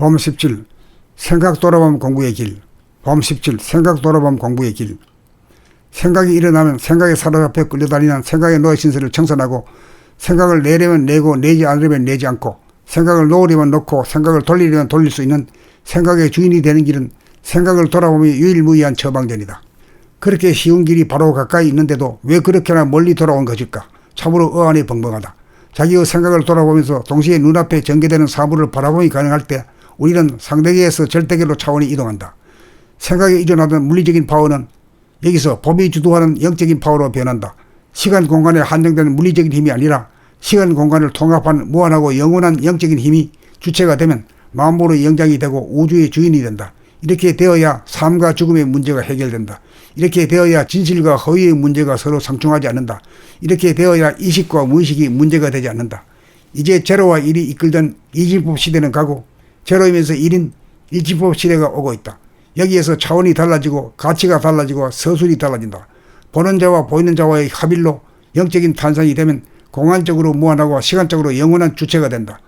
봄17 생각 돌아봄 공부의 길. 봄17 생각 돌아봄 공부의 길. 생각이 일어나면 생각에 사로잡혀 끌려다니는 생각의 노예 신세를 청산하고 생각을 내려면 내고 내지 않으려면 내지 않고 생각을 놓으려면 놓고 생각을 돌리려면 돌릴 수 있는 생각의 주인이 되는 길은 생각을 돌아보며 유일무이한 처방전이다. 그렇게 쉬운 길이 바로 가까이 있는데도 왜 그렇게나 멀리 돌아온 것일까? 참으로 어안이 벙벙하다. 자기의 생각을 돌아보면서 동시에 눈앞에 전개되는 사물을 바라보기 가능할 때 우리는 상대계에서 절대계로 차원이 이동한다. 생각에 일어나던 물리적인 파워는 여기서 법이 주도하는 영적인 파워로 변한다. 시간 공간에 한정된 물리적인 힘이 아니라 시간 공간을 통합한 무한하고 영원한 영적인 힘이 주체가 되면 마음으로 영장이 되고 우주의 주인이 된다. 이렇게 되어야 삶과 죽음의 문제가 해결된다. 이렇게 되어야 진실과 허위의 문제가 서로 상충하지 않는다. 이렇게 되어야 이식과 무의식이 문제가 되지 않는다. 이제 제로와 일이 이끌던 이진법 시대는 가고 제로이면서 일인 일진법 시대가 오고 있다. 여기에서 차원이 달라지고 가치가 달라지고 서술이 달라진다. 보는 자와 보이는 자와의 합일로 영적인 탄생이 되면 공간적으로 무한하고 시간적으로 영원한 주체가 된다.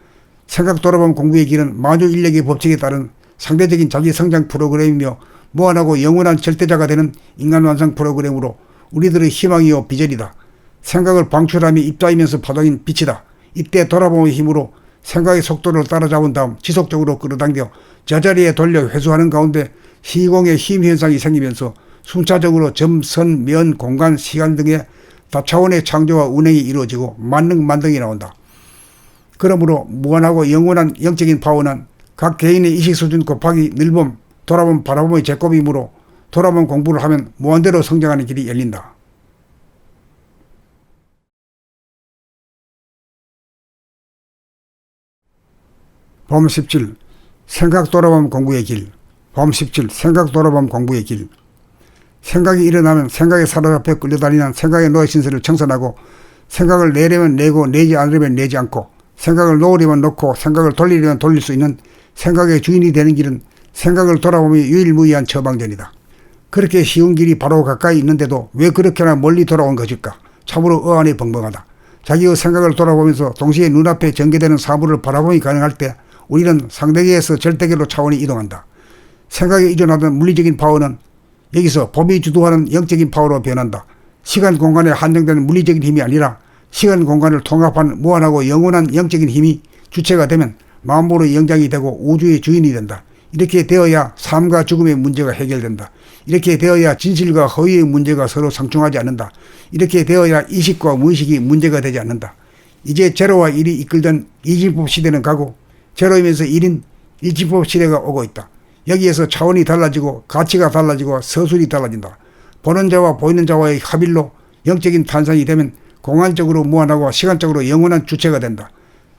생각 돌아본 공부의 길은 만유 인력의 법칙에 따른 상대적인 자기 성장 프로그램이며 무한하고 영원한 절대자가 되는 인간 완성 프로그램으로 우리들의 희망이요 비전이다. 생각을 방출하며 입자이면서 파동인 빛이다. 이때 돌아봄의 힘으로 생각의 속도를 따라잡은 다음 지속적으로 끌어당겨 제자리에 돌려 회수하는 가운데 시공의 힘 현상이 생기면서 순차적으로 점, 선, 면, 공간, 시간 등의 다차원의 창조와 운행이 이루어지고 만능 만등이 나온다. 그러므로 무한하고 영원한 영적인 파워는 각 개인의 의식 수준 곱하기 늘봄, 돌아봄, 바라봄의 제곱이므로 돌아봄 공부를 하면 무한대로 성장하는 길이 열린다. 봄 17 생각 돌아봄 공부의 길. 봄 17 생각 돌아봄 공부의 길. 생각이 일어나면 생각에 사로잡혀 끌려다니는 생각의 노예 신세를 청산하고 생각을 내려면 내고 내지 않으려면 내지 않고 생각을 놓으려면 놓고 생각을 돌리려면 돌릴 수 있는 생각의 주인이 되는 길은 생각을 돌아보며 유일무이한 처방전이다. 그렇게 쉬운 길이 바로 가까이 있는데도 왜 그렇게나 멀리 돌아온 것일까? 참으로 어안이 벙벙하다. 자기의 생각을 돌아보면서 동시에 눈앞에 전개되는 사물을 바라보기 가능할 때 우리는 상대계에서 절대계로 차원이 이동한다. 생각에 일어나던 물리적인 파워는 여기서 법이 주도하는 영적인 파워로 변한다. 시간 공간에 한정된 물리적인 힘이 아니라 시간 공간을 통합한 무한하고 영원한 영적인 힘이 주체가 되면 마음으로 영장이 되고 우주의 주인이 된다. 이렇게 되어야 삶과 죽음의 문제가 해결된다. 이렇게 되어야 진실과 허위의 문제가 서로 상충하지 않는다. 이렇게 되어야 이식과 무의식이 문제가 되지 않는다. 이제 제로와 일이 이끌던 이진법 시대는 가고 제로이면서 일인 일진법 시대가 오고 있다. 여기에서 차원이 달라지고 가치가 달라지고 서술이 달라진다. 보는 자와 보이는 자와의 합일로 영적인 탄생이 되면 공간적으로 무한하고 시간적으로 영원한 주체가 된다.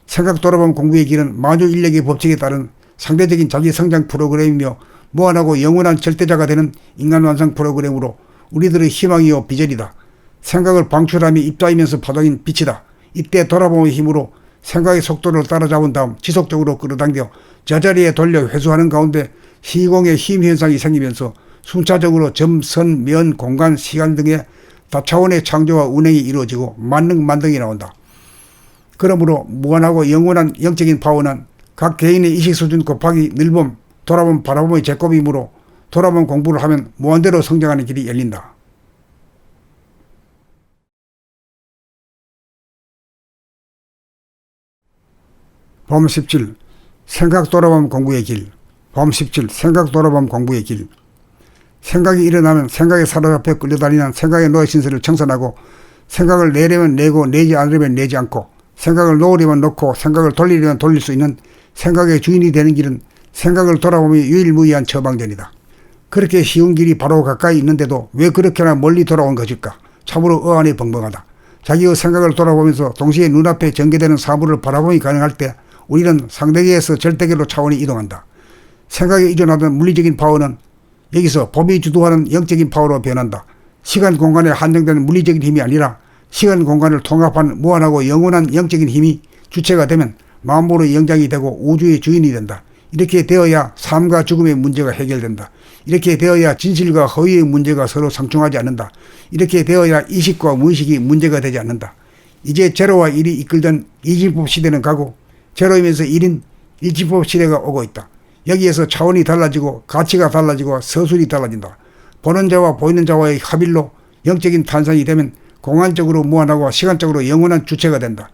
생각 돌아본 공부의 길은 만유 인력의 법칙에 따른 상대적인 자기 성장 프로그램이며 무한하고 영원한 절대자가 되는 인간 완성 프로그램으로 우리들의 희망이요 비전이다. 생각을 방출하며 입자이면서 파동인 빛이다. 이때 돌아봄의 힘으로 생각의 속도를 따라잡은 다음 지속적으로 끌어당겨 제자리에 돌려 회수하는 가운데 시공의 힘 현상이 생기면서 순차적으로 점, 선, 면, 공간, 시간 등의 다차원의 창조와 운행이 이루어지고 만능 만등이 나온다. 그러므로 무한하고 영원한 영적인 파워는 각 개인의 의식 수준 곱하기 늘봄, 돌아봄, 바라봄의 제곱이므로 돌아봄 공부를 하면 무한대로 성장하는 길이 열린다. 봄 17 생각 돌아봄 공부의 길. 봄 17 생각 돌아봄 공부의 길. 생각이 일어나면 생각에 사로잡혀 끌려다니는 생각의 노예 신세를 청산하고 생각을 내려면 내고 내지 않으려면 내지 않고 생각을 놓으려면 놓고 생각을 돌리려면 돌릴 수 있는 생각의 주인이 되는 길은 생각을 돌아보며 유일무이한 처방전이다. 그렇게 쉬운 길이 바로 가까이 있는데도 왜 그렇게나 멀리 돌아온 것일까? 참으로 어안이 벙벙하다. 자기의 생각을 돌아보면서 동시에 눈앞에 전개되는 사물을 바라보기 가능할 때 우리는 상대계에서 절대계로 차원이 이동한다. 생각에 일어나던 물리적인 파워는 여기서 법이 주도하는 영적인 파워로 변한다. 시간 공간에 한정된 물리적인 힘이 아니라 시간 공간을 통합한 무한하고 영원한 영적인 힘이 주체가 되면 마음으로 영장이 되고 우주의 주인이 된다. 이렇게 되어야 삶과 죽음의 문제가 해결된다. 이렇게 되어야 진실과 허위의 문제가 서로 상충하지 않는다. 이렇게 되어야 이식과 무의식이 문제가 되지 않는다. 이제 제로와 일이 이끌던 이진법 시대는 가고 제로이면서 일인 일진법 시대가 오고 있다. 여기에서 차원이 달라지고 가치가 달라지고 서술이 달라진다. 보는 자와 보이는 자와의 합일로 영적인 탄생이 되면 공간적으로 무한하고 시간적으로 영원한 주체가 된다.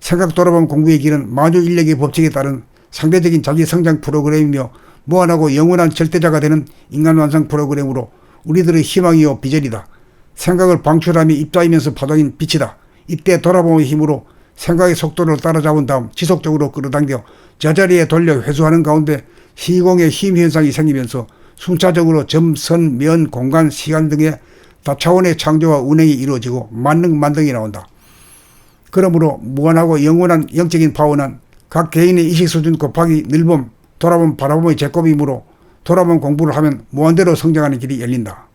생각 돌아보면 공부의 길은 마주 인력의 법칙에 따른 상대적인 자기 성장 프로그램이며 무한하고 영원한 절대자가 되는 인간 완성 프로그램으로 우리들의 희망이요 비전이다. 생각을 방출하며 입자이면서 파동인 빛이다. 이때 돌아보는 힘으로 생각의 속도를 따라잡은 다음 지속적으로 끌어당겨 저자리에 돌려 회수하는 가운데 시공의 힘 현상이 생기면서 순차적으로 점, 선, 면, 공간, 시간 등의 다차원의 창조와 운행이 이루어지고 만능 만등이 나온다. 그러므로 무한하고 영원한 영적인 파워는 각 개인의 의식 수준 곱하기 늘봄, 돌아봄, 바라봄의 제곱이므로 돌아봄 공부를 하면 무한대로 성장하는 길이 열린다.